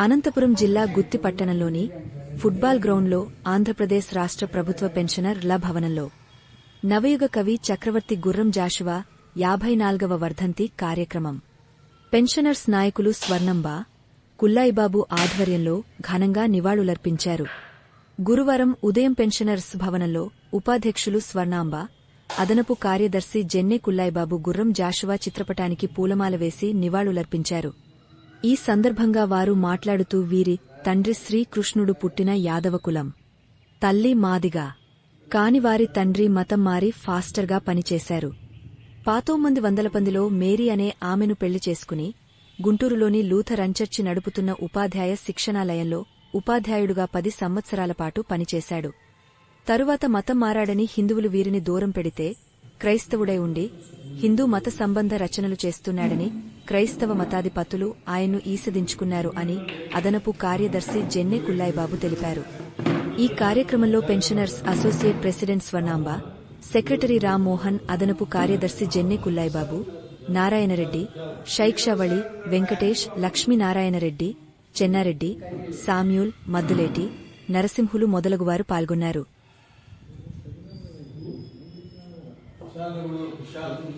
అనంతపురం జిల్లా గుత్తి పట్టణంలోని ఫుట్బాల్ గ్రౌండ్లో ఆంధ్రప్రదేశ్ రాష్ట్ర ప్రభుత్వ పెన్షనర్ ల భవనంలో నవయుగ కవి చక్రవర్తి గుర్రం జాషువా యాభై నాల్గవ వర్ధంతి కార్యక్రమం. పెన్షనర్స్ నాయకులు స్వర్ణంబ కుల్లాయిబాబు ఆధ్వర్యంలో ఘనంగా నివాళులర్పించారు. గురువారం ఉదయం పెన్షనర్స్ భవనంలో ఉపాధ్యక్షులు స్వర్ణాంబ అదనపు కార్యదర్శి జెన్నె కుల్లాయిబాబు గుర్రం జాషువా చిత్రపటానికి పూలమాల వేసి నివాళులర్పించారు. ఈ సందర్భంగా వారు మాట్లాడుతూ వీరి తండ్రి శ్రీకృష్ణుడు పుట్టిన యాదవకులం తల్లి మాదిగా. కాని వారి తండ్రి మతం మారి ఫాస్టర్గా పనిచేశారు. పాతోమంది వందలపందిలో మేరీ అనే ఆమెను పెళ్ళి చేసుకుని గుంటూరులోని లూథర్ అంచర్చి నడుపుతున్న ఉపాధ్యాయ శిక్షణాలయంలో ఉపాధ్యాయుడుగా పది సంవత్సరాల పాటు పనిచేశాడు. తరువాత మతం మారాడని హిందువులు వీరిని దూరం పెడితే క్రైస్తవుడై ఉండి హిందూ మత సంబంధ రచనలు చేస్తున్నాడని క్రైస్తవ మతాధిపతులు ఆయన్ను ఈసదించుకున్నారు అని అదనపు కార్యదర్శి జెన్నె కుల్లాయిబాబు తెలిపారు. ఈ కార్యక్రమంలో pensioners associate president Swarnamba secretary Rammohan అదనపు కార్యదర్శి జెన్నె కుల్లాయిబాబు నారాయణరెడ్డి షైక్షవళి వెంకటేష్ లక్ష్మీనారాయణరెడ్డి చెన్నారెడ్డి సామ్యూల్ మద్దులేటి నరసింహులు మొదలగువారు పాల్గొన్నారు. شاغل الشاغل